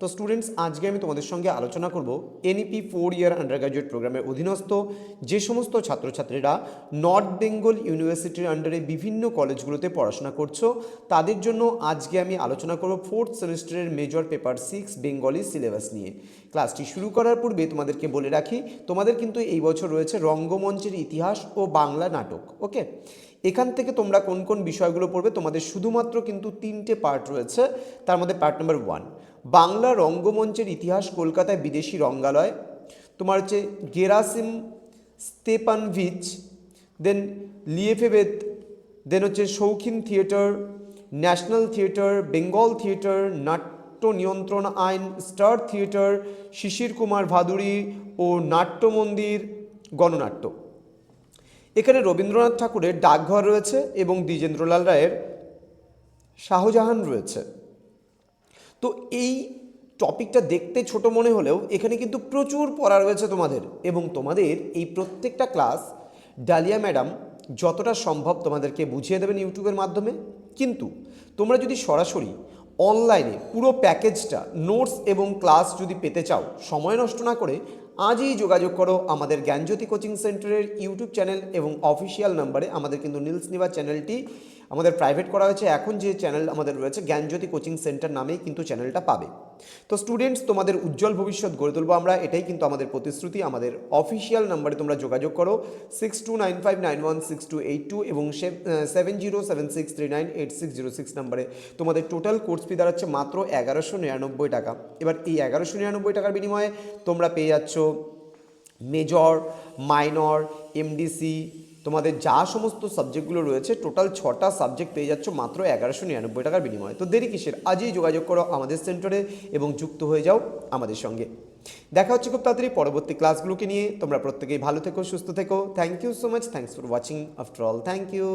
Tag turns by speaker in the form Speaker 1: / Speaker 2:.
Speaker 1: তো স্টুডেন্টস আজকে আমি তোমাদের সঙ্গে আলোচনা করব NEP four year undergraduate প্রোগ্রামের অধীনস্থ যে সমস্ত ছাত্রছাত্রীরা নর্থ বেঙ্গল ইউনিভার্সিটির আন্ডারে বিভিন্ন কলেজগুলোতে পড়াশোনা করছ, তাদের জন্য আজকে আমি আলোচনা করব ফোর্থ সেমিস্টারের major paper six Bengali syllabus নিয়ে। ক্লাসটি শুরু করার পূর্বে তোমাদেরকে বলে রাখি, তোমাদের কিন্তু এই বছর রয়েছে রঙ্গমঞ্চের ইতিহাস ও বাংলা নাটক ওকে এখান থেকে তোমরা কোন কোন বিষয়গুলো পড়বে, তোমাদের শুধুমাত্র কিন্তু তিনটে পার্ট রয়েছে, তার মধ্যে পার্ট নাম্বার ওয়ান বাংলা রঙ্গমঞ্চের ইতিহাস কলকাতায় বিদেশি রঙ্গালয়, তোমার হচ্ছে গেরাসিম স্তেপানভিচ দেন লিয়েফেবেদ দেন হচ্ছে শৌখিন theatre, National Theatre, Bengal Theatre নাট্য নিয়ন্ত্রণ আইন, স্টার থিয়েটার, শিশির কুমার ভাদুরী ও নাট্য মন্দির গণনাট্য। এখানে রবীন্দ্রনাথ ঠাকুরের ডাকঘর রয়েছে এবং দ্বিজেন্দ্রলাল রায়ের শাহজাহান রয়েছে। তো এই টপিকটা দেখতে ছোট মনে হলেও এখানে কিন্তু প্রচুর পড়া রয়েছে তোমাদের এবং তোমাদের এই প্রত্যেকটা ক্লাস ডালিয়া ম্যাডাম যতটা সম্ভব তোমাদেরকে বুঝিয়ে দেবেন ইউটিউবের মাধ্যমে। কিন্তু তোমরা যদি সরাসরি অনলাইনে পুরো প্যাকেজটা, নোটস এবং ক্লাস যদি পেতে চাও, সময় নষ্ট না করে আজই যোগাযোগ করো আমাদের জ্ঞানজ্যোতি কোচিং সেন্টারের ইউটিউব চ্যানেল এবং অফিসিয়াল নাম্বারে। আমাদের কিন্তু নীলস নিবা চ্যানেলটি আমাদের প্রাইভেট করা হয়েছে। এখন যে চ্যানেল আমাদের রয়েছে, জ্ঞানজ্যোতি কোচিং সেন্টার নামেই কিন্তু চ্যানেলটা পাবে। তো স্টুডেন্টস তোমাদের উজ্জ্বল ভবিষ্যৎ গড়ে তুলবো আমরা। এটাই কিন্তু আমাদের প্রতিশ্রুতি, আমাদের অফিসিয়াল নাম্বারে তোমরা যোগাযোগ করো। Six two nine five nine one six two eight two এবং seven zero seven six three nine eight six zero six নাম্বারে তোমাদের টোটাল কোর্স ফি দাঁড়াচ্ছে মাত্র এগারোশো নিরানব্বই টাকা। এবার এই এগারোশো নিরানব্বই টাকার বিনিময়ে তোমরা পেয়ে যাচ্ছ মেজর মাইনর এমডিসি তোমাদের যা সমস্ত সাবজেক্টগুলো রয়েছে টোটাল ছটা সাবজেক্ট পেয়ে যাচ্ছ মাত্র এগারোশো নিরানব্বই টাকার বিনিময়ে। তো দেরি কিসের? আজই যোগাযোগ করো আমাদের সেন্টারে এবং যুক্ত হয়ে যাও আমাদের সঙ্গে। দেখা হচ্ছে খুব তাড়াতাড়ি পরবর্তী ক্লাসগুলোকে নিয়ে। তোমরা প্রত্যেকেই ভালো থেকো, সুস্থ থেকো। Thank you so much thanks for watching after all thank you